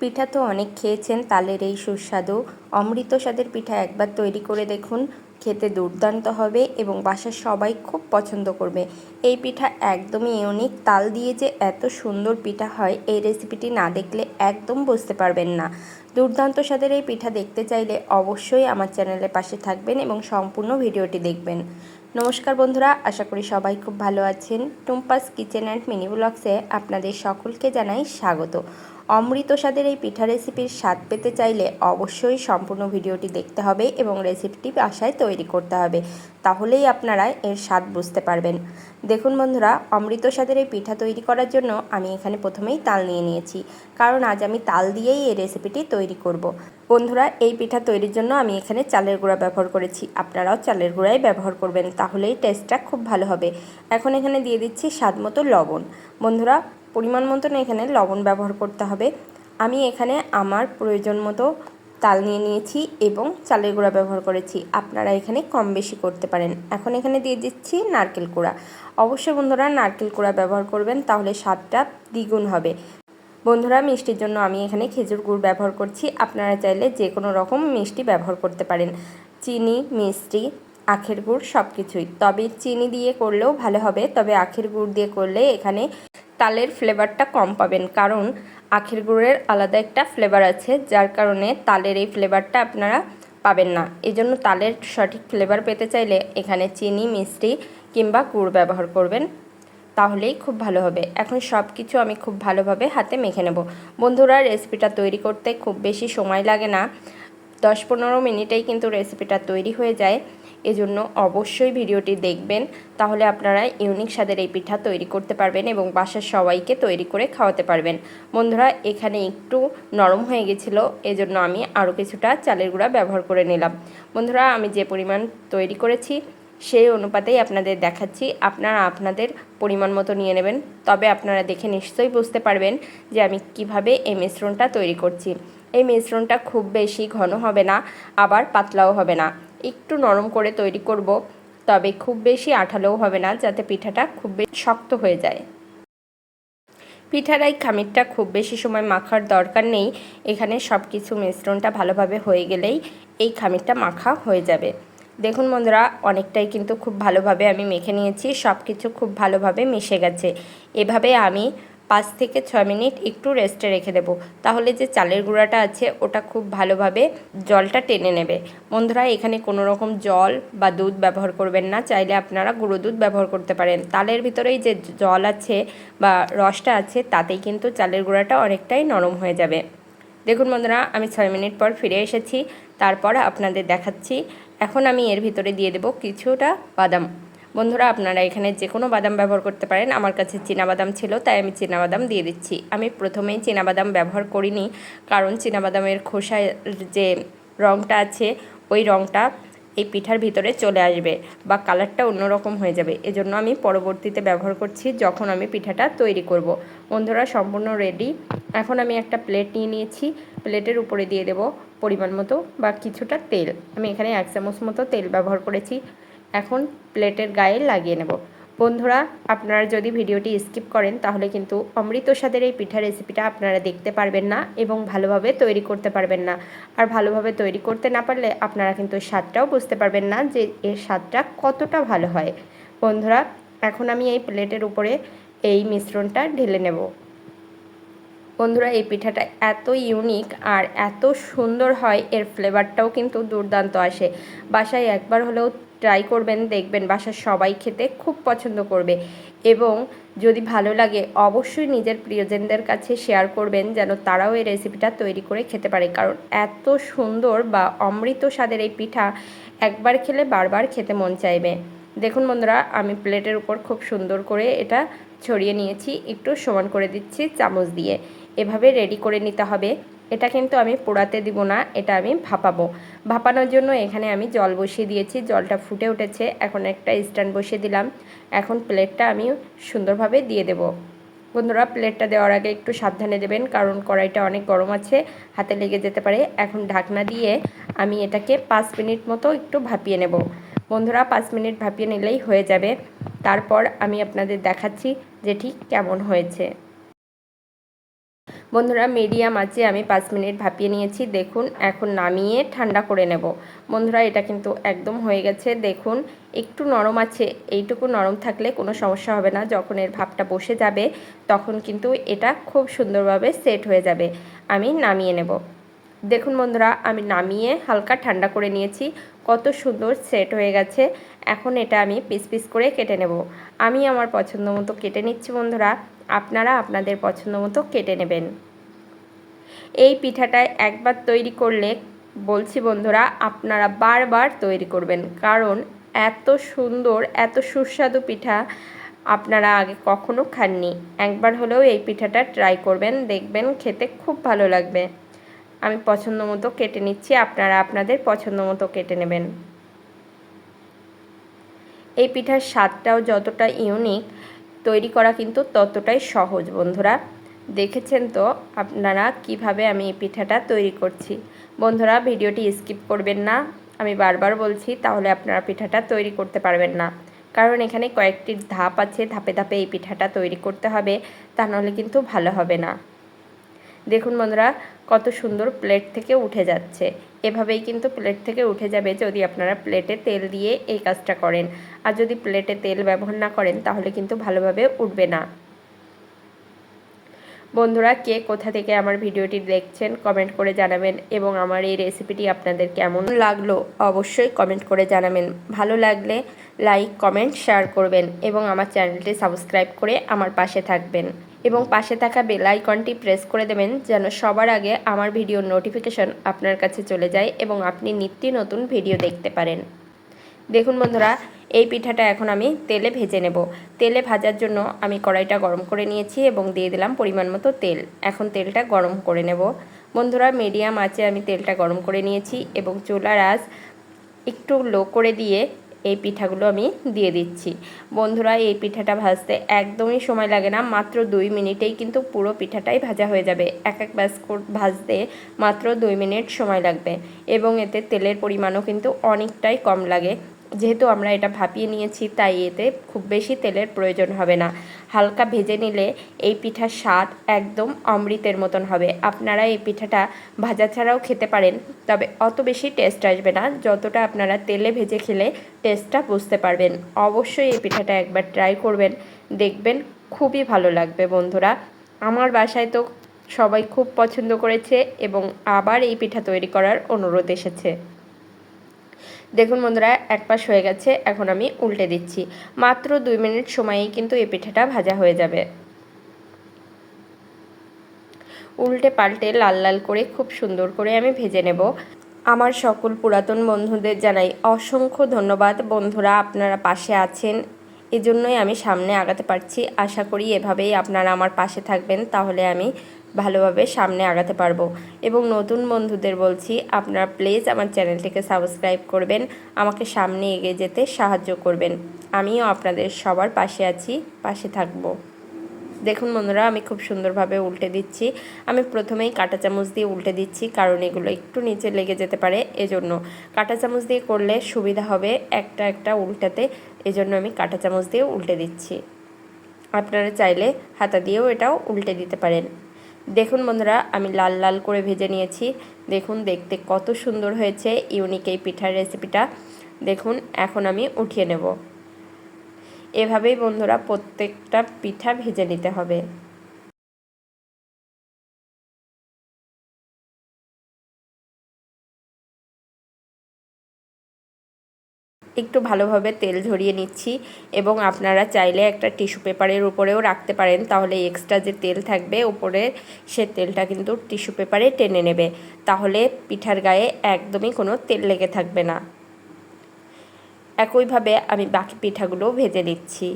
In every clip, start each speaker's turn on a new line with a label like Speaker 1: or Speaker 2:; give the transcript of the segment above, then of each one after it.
Speaker 1: পিঠা তো অনেক খেয়েছেন, তালের এই সুস্বাদু অমৃত স্বাদের পিঠা একবার তৈরি করে দেখুন, খেতে দুর্দান্ত হবে এবং বাসার সবাই খুব পছন্দ করবে। এই পিঠা একদমই ইউনিক তাল দিয়ে যে এত সুন্দর পিঠা হয়, এই রেসিপিটি না দেখলে একদম বুঝতে পারবেন না। দুর্দান্ত স্বাদের এই পিঠা দেখতে চাইলে অবশ্যই আমার চ্যানেলের পাশে থাকবেন এবং সম্পূর্ণ ভিডিওটি দেখবেন। নমস্কার বন্ধুরা, আশা করি সবাই খুব ভালো আছেন। টুম্পাস কিচেন অ্যান্ড মিনি ব্লগসে আপনাদের সকলকে জানাই স্বাগত। অমৃত স্বাদের এই পিঠা রেসিপির স্বাদ পেতে চাইলে অবশ্যই সম্পূর্ণ ভিডিওটি দেখতে হবে এবং রেসিপিটি বাসায় তৈরি করতে হবে। তাহলেই আপনারা এর স্বাদ বুঝতে পারবেন। দেখুন বন্ধুরা অমৃত স্বাদের এই পিঠা তৈরি করার জন্য আমি এখানে প্রথমেই তাল নিয়ে নিয়েছি। কারণ আজ আমি তাল দিয়েই এই রেসিপিটি তৈরি করব। বন্ধুরা, এই পিঠা তৈরির জন্য আমি এখানে চালের গুঁড়া ব্যবহার করেছি। আপনারাও চালের গুঁড়াই ব্যবহার করবেন, তাহলেই টেস্টটা খুব ভালো হবে। এখন এখানে দিয়ে দিচ্ছি স্বাদ মতো লবণ। বন্ধুরা পরিমাণ মতন এখানে লবণ ব্যবহার করতে হবে। আমি এখানে আমার প্রয়োজন মতো তাল নিয়ে নিয়েছি এবং চালের গুঁড়া ব্যবহার করেছি। আপনারা এখানে কম বেশি করতে পারেন। এখন এখানে দিয়ে দিচ্ছি নারকেল কুড়া অবশ্যই বন্ধুরা নারকেল কুড়া ব্যবহার করবেন, তাহলে স্বাদটা দ্বিগুণ হবে। বন্ধুরা, মিষ্টির জন্য আমি এখানে খেজুর গুড় ব্যবহার করছি। আপনারা চাইলে যে কোনো রকম মিষ্টি ব্যবহার করতে পারেন। চিনি, মিষ্টি, আখের গুড় সব কিছুই তবে চিনি দিয়ে করলেও ভালো হবে। তবে আখের গুড় দিয়ে করলে এখানে তালের ফ্লেভারটা কম পাবেন। কারণ আখের গুড়ের আলাদা একটা ফ্লেভার আছে, যার কারণে তালের এই ফ্লেভারটা আপনারা পাবেন না। এজন্য তালের সঠিক ফ্লেভার পেতে চাইলে এখানে চিনি, মিষ্টি কিংবা গুড় ব্যবহার করবেন। তাহলেই খুব ভালো হবে। এখন সব কিছু আমি খুব ভালোভাবে হাতে মেখে নেব। বন্ধুরা রেসিপিটা তৈরি করতে খুব বেশি সময় লাগে না। দশ পনেরো মিনিটেই কিন্তু রেসিপিটা তৈরি হয়ে যায়। এজন্য অবশ্যই ভিডিওটি দেখবেন। তাহলে আপনারা ইউনিক স্বাদের এই পিঠা তৈরি করতে পারবেন এবং বাসার সবাইকে তৈরি করে খাওয়াতে পারবেন। বন্ধুরা, এখানে একটু নরম হয়ে গেছিল, এজন্য আমি আরও কিছুটা চালের গুঁড়া ব্যবহার করে নিলাম। বন্ধুরা, আমি যে পরিমাণ তৈরি করেছি, সেই অনুপাতেই আপনাদের দেখাচ্ছি। আপনারা আপনাদের পরিমাণ মতো নিয়ে নেবেন। তবে আপনারা দেখে নিশ্চয়ই বুঝতে পারবেন যে আমি কীভাবে এই মিশ্রণটা তৈরি করছি। এই মিশ্রণটা খুব বেশি ঘন হবে না, আবার পাতলাও হবে না। একটু নরম করে তৈরি করব, তবে খুব বেশি আঠালোও হবে না, যাতে পিঠাটা খুব বেশি শক্ত হয়ে যায়। পিঠার এই খামিরটা খুব বেশি সময় মাখার দরকার নেই, এখানে সব কিছু মিশ্রণটা ভালোভাবে হয়ে গেলেই এই খামিরটা মাখা হয়ে যাবে। দেখুন বন্ধুরা, অনেকটাই কিন্তু খুব ভালোভাবে আমি মেখে নিয়েছি সব কিছু খুব ভালোভাবে মিশে গেছে। এভাবে আমি পাঁচ থেকে ছয় মিনিট একটু রেস্টে রেখে দেবো। তাহলে যে চালের গুঁড়াটা আছে, ওটা খুব ভালোভাবে জলটা টেনে নেবে। বন্ধুরা, এখানে কোনো রকম জল বা দুধ ব্যবহার করবেন না। চাইলে আপনারা গুঁড়ো দুধ ব্যবহার করতে পারেন। তালের ভিতরেই যে জল আছে বা রসটা আছে, তাতেই কিন্তু চালের গুঁড়াটা অনেকটাই নরম হয়ে যাবে। দেখুন বন্ধুরা, আমি ছয় মিনিট পর ফিরে এসেছি। তারপর আপনাদের দেখাচ্ছি। এখন আমি এর ভিতরে দিয়ে দেব কিছুটা বাদাম। বন্ধুরা, আপনারা এখানে যে কোনো বাদাম ব্যবহার করতে পারেন। আমার কাছে বাদাম ছিল, তাই আমি বাদাম দিয়ে দিচ্ছি। আমি প্রথমেই বাদাম ব্যবহার করিনি, কারণ বাদামের খোসার যে রঙটা আছে, ওই রঙটা এই পিঠার ভিতরে চলে আসবে বা কালারটা অন্যরকম হয়ে যাবে। এজন্য আমি পরবর্তীতে ব্যবহার করছি যখন আমি পিঠাটা তৈরি করব। বন্ধুরা, সম্পূর্ণ রেডি এখন আমি একটা প্লেট নিয়ে নিয়েছি। প্লেটের উপরে দিয়ে দেব পরিমাণ মতো বা কিছুটা তেল। আমি এখানে এক চামচ মতো তেল ব্যবহার করেছি। এখন প্লেটের গায়ে লাগিয়ে নেব। বন্ধুরা, আপনারা যদি ভিডিওটি স্কিপ করেন, তাহলে কিন্তু অমৃত স্বাদের এই পিঠা রেসিপিটা আপনারা দেখতে পারবেন না এবং ভালোভাবে তৈরি করতে পারবেন না। আর ভালোভাবে তৈরি করতে না পারলে আপনারা কিন্তু স্বাদটাও বুঝতে পারবেন না যে এর স্বাদটা কতটা ভালো হয়। বন্ধুরা, এখন আমি এই প্লেটের উপরে এই মিশ্রণটা ঢেলে নেব। বন্ধুরা, এই পিঠাটা এত ইউনিক আর এত সুন্দর হয়, এর ফ্লেভারটাও কিন্তু দুর্দান্ত আসে। বাসায় একবার হলেও ট্রাই করবেন, দেখবেন বাসার সবাই খেতে খুব পছন্দ করবে। এবং যদি ভালো লাগে, অবশ্যই নিজের প্রিয়জনদের কাছে শেয়ার করবেন, যেন তারাও এই রেসিপিটা তৈরি করে খেতে পারে। কারণ এত সুন্দর বা অমৃত স্বাদের এই পিঠা একবার খেলে বারবার খেতে মন চাইবে। দেখুন বন্ধুরা, আমি প্লেটের উপর খুব সুন্দর করে এটা ছড়িয়ে নিয়েছি। একটু সমান করে দিচ্ছি চামচ দিয়ে। এভাবে রেডি করে নিতে হবে। এটা কিন্তু আমি পোড়াতে দিব না, এটা আমি ভাপাবো। ভাপানোর জন্য এখানে আমি জল বসিয়ে দিয়েছি, জলটা ফুটে উঠেছে, এখন একটা স্ট্যান্ড বসিয়ে দিলাম। এখন প্লেটটা আমি সুন্দরভাবে দিয়ে দেব। বন্ধুরা, প্লেটটা দেওয়ার আগে একটু সাবধানে দেবেন, কারণ কড়াইটা অনেক গরম আছে, হাতে লেগে যেতে পারে। এখন ঢাকনা দিয়ে আমি এটাকে পাঁচ মিনিট মতো একটু ভাপিয়ে নেব। বন্ধুরা, পাঁচ মিনিট ভাপিয়ে নিলেই হয়ে যাবে। তারপর আমি আপনাদের দেখাচ্ছি যে ঠিক কেমন হয়েছে। বন্ধুরা, মিডিয়াম আছে, আমি পাঁচ মিনিট ভাপিয়ে নিয়েছি। দেখুন, এখন নামিয়ে ঠান্ডা করে নেব। বন্ধুরা, এটা কিন্তু একদম হয়ে গেছে। দেখুন, একটু নরম আছে। এইটুকু নরম থাকলে কোনো সমস্যা হবে না। যখন এর ভাবটা বসে যাবে, তখন কিন্তু এটা খুব সুন্দরভাবে সেট হয়ে যাবে। আমি নামিয়ে নেব। দেখুন বন্ধুরা, আমি নামিয়ে হালকা ঠান্ডা করে নিয়েছি। কত সুন্দর সেট হয়ে গেছে। এখন এটা আমি পিস পিস করে কেটে নেব। আমি আমার পছন্দ মতো কেটে নিচ্ছি বন্ধুরা। আপনারা আপনাদের পছন্দ মতো কেটে নেবেন। এই পিঠাটায় একবার তৈরি করলে, বলছি বন্ধুরা, আপনারা বারবার তৈরি করবেন। কারণ এত সুন্দর, এত সুস্বাদু পিঠা আপনারা আগে কখনো খাননি। একবার হলেও এই পিঠাটা ট্রাই করবেন, দেখবেন খেতে খুব ভালো লাগবে। আমি পছন্দ মতো কেটে নিচ্ছি, আপনারা আপনাদের পছন্দ মতো কেটে নেবেন। এই পিঠার স্বাদটাও যতটা ইউনিক তৈরি করা কিন্তু ততটাই সহজ, বন্ধুরা। দেখেছেন তো আপনারা কীভাবে আমি এই পিঠাটা তৈরি করছি? বন্ধুরা, ভিডিওটি স্কিপ করবেন না। আমি বারবার বলছি, তাহলে আপনারা পিঠাটা তৈরি করতে পারবেন না। কারণ এখানে কয়েকটি ধাপ আছে, ধাপে ধাপে এই পিঠাটা তৈরি করতে হবে, তা নাহলে কিন্তু ভালো হবে না। দেখুন বন্ধুরা, কত সুন্দর প্লেট থেকে উঠে যাচ্ছে। এভাবেই কিন্তু প্লেট থেকে উঠে যাবে যদি আপনারা প্লেটে তেল দিয়ে এই কাজটা করেন। আর যদি প্লেটে তেল ব্যবহার না করেন, তাহলে কিন্তু ভালোভাবে উঠবে না। বন্ধুরা, কে কোথা থেকে আমার ভিডিওটি দেখছেন কমেন্ট করে জানাবেন এবং আমার এই রেসিপিটি আপনাদের কেমন লাগল অবশ্যই কমেন্ট করে জানাবেন। ভালো লাগলে লাইক কমেন্ট শেয়ার করবেন এবং আমার চ্যানেলটি সাবস্ক্রাইব করে আমার পাশে থাকবেন। এবং পাশে থাকা বেল আইকনটি প্রেস করে দেবেন যেন সবার আগে আমার ভিডিওর নোটিফিকেশন আপনার কাছে চলে যায় এবং আপনি নিত্য নতুন ভিডিও দেখতে পারেন। দেখুন বন্ধুরা, এই পিঠাটা এখন আমি তেলে ভেজে নেব। তেলে ভাজার জন্য আমি কড়াইটা গরম করে নিয়েছি এবং দিয়ে দিলাম পরিমাণ মতো তেল। এখন তেলটা গরম করে নেব। বন্ধুরা, মিডিয়াম আঁচে আমি তেলটা গরম করে নিয়েছি এবং চুলার আঁচ একটু লো করে দিয়ে এই পিঠাগুলো আমি দিয়ে দিচ্ছি। বন্ধুরা, এই পিঠাটা ভাজতে একদমই সময় লাগে না, মাত্র দুই মিনিটেই কিন্তু পুরো পিঠাটাই ভাজা হয়ে যাবে। এক এক ব্যাস ভাজতে মাত্র দুই মিনিট সময় লাগবে এবং এতে তেলের পরিমাণও কিন্তু অনেকটাই কম লাগে। যেহেতু আমরা এটা ভাপিয়ে নিয়েছি, তাই এতে খুব বেশি তেলের প্রয়োজন হবে না। হালকা ভেজে নিলে এই পিঠার স্বাদ একদম অমৃতের মতন হবে। আপনারা এই পিঠাটা ভাজা ছাড়াও খেতে পারেন, তবে অত বেশি টেস্ট আসবে না। যতটা আপনারা তেলে ভেজে খেলে টেস্টটা বুঝতে পারবেন। অবশ্যই এই পিঠাটা একবার ট্রাই করবেন, দেখবেন খুবই ভালো লাগবে বন্ধুরা। আমার বাসায় তো সবাই খুব পছন্দ করেছে এবং আবার এই পিঠা তৈরি করার অনুরোধ এসেছে। দেখুন বন্ধুরা, এক পাশ হয়ে গেছে, এখন আমি উল্টে দিচ্ছি। মাত্র দুই মিনিট সময়েই কিন্তু এই পিঠাটা ভাজা হয়ে যাবে। উল্টে পাল্টে লাল লাল করে, খুব সুন্দর করে আমি ভেজে নেব। আমার সকল পুরাতন বন্ধুদের জানাই অসংখ্য ধন্যবাদ। বন্ধুরা, আপনারা পাশে আছেন, এজন্যই আমি সামনে আগাতে পারছি। আশা করি এভাবেই আপনারা আমার পাশে থাকবেন। তাহলে আমি ভালোভাবে সামনে আগাতে পারব। এবং নতুন বন্ধুদের বলছি, আপনারা প্লিজ আমার চ্যানেলটিকে সাবস্ক্রাইব করবেন, আমাকে সামনে এগিয়ে যেতে সাহায্য করবেন। আমিও আপনাদের সবার পাশে আছি, পাশে থাকব। দেখুন বন্ধুরা, আমি খুব সুন্দরভাবে উল্টে দিচ্ছি। আমি প্রথমেই কাঁটা চামচ দিয়ে উল্টে দিচ্ছি, কারণ এগুলো একটু নিচে লেগে যেতে পারে এজন্য। কাঁটা চামচ দিয়ে করলে সুবিধা হবে একটা একটা উল্টাতে, এজন্য আমি কাঁটা চামচ দিয়ে উল্টে দিচ্ছি। আপনারা চাইলে হাতা দিয়েও এটাও উল্টে দিতে পারেন। দেখুন বন্ধুরা, আমি লাল লাল করে ভেজে নিয়েছি। দেখুন, দেখতে কত সুন্দর হয়েছে ইউনিক এই পিঠার রেসিপিটা দেখুন, এখন আমি উঠিয়ে নেব। এভাবেই বন্ধুরা প্রত্যেকটা পিঠা ভেজে নিতে হবে। একটু ভালোভাবে তেল ঝরিয়ে নিচ্ছি এবং আপনারা চাইলে একটা টিস্যু পেপারের উপরেও রাখতে পারেন, তাহলে এক্সট্রা যে তেল থাকবে উপরে সে তেলটা কিন্তু টিস্যু পেপারে টেনে নেবে। তাহলে পিঠার গায়ে একদমই কোনো তেল লেগে থাকবে না। একইভাবে আমি বাকি পিঠাগুলো ভেজে নিচ্ছি।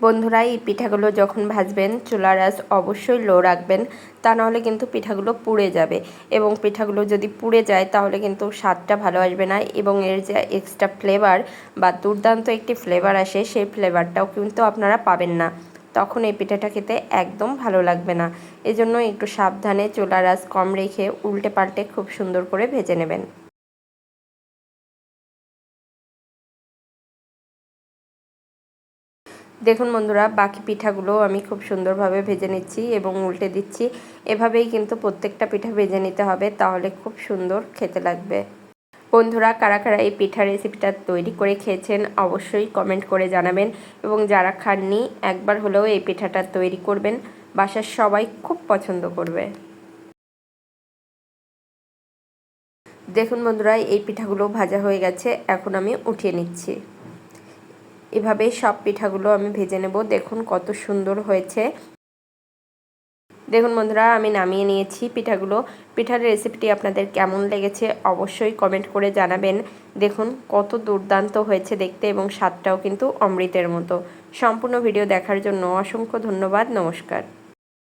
Speaker 1: বন্ধুরা, এই পিঠাগুলো যখন ভাজবেন, চুলার আঁচ অবশ্যই লো রাখবেন, তা নাহলে কিন্তু পিঠাগুলো পুড়ে যাবে। এবং পিঠাগুলো যদি পুড়ে যায়, তাহলে কিন্তু স্বাদটা ভালো আসবে না এবং এর যে এক্সট্রা ফ্লেভার বা দুর্দান্ত একটি ফ্লেভার আসে, সেই ফ্লেভারটাও কিন্তু আপনারা পাবেন না। তখন এই পিঠাটা খেতে একদম ভালো লাগবে না। এজন্য একটু সাবধানে চুলার আঁচ কম রেখে উল্টে পাল্টে খুব সুন্দর করে ভেজে নেবেন। দেখুন বন্ধুরা, বাকি পিঠাগুলো আমি খুব সুন্দরভাবে ভেজে নিচ্ছি এবং উল্টে দিচ্ছি। এভাবেই কিন্তু প্রত্যেকটা পিঠা ভেজে নিতে হবে, তাহলে খুব সুন্দর খেতে লাগবে। বন্ধুরা, কারা কারা এই পিঠা রেসিপিটা তৈরি করে খেয়েছেন অবশ্যই কমেন্ট করে জানাবেন এবং যারা খাননি, একবার হলেও এই পিঠাটা তৈরি করবেন, বাসার সবাই খুব পছন্দ করবে। দেখুন বন্ধুরা, এই পিঠাগুলো ভাজা হয়ে গেছে, এখন আমি উঠিয়ে নিচ্ছি। এভাবে সব পিঠাগুলো আমি ভেজে নেব। দেখুন কত সুন্দর হয়েছে। দেখুন বন্ধুরা, আমি নামিয়ে নিয়েছি পিঠাগুলো। পিঠার রেসিপিটি আপনাদের কেমন লেগেছে অবশ্যই কমেন্ট করে জানাবেন। দেখুন কত দুর্দান্ত হয়েছে দেখতে এবং স্বাদটাও কিন্তু অমৃতের মতো। সম্পূর্ণ ভিডিও দেখার জন্য অসংখ্য ধন্যবাদ। নমস্কার।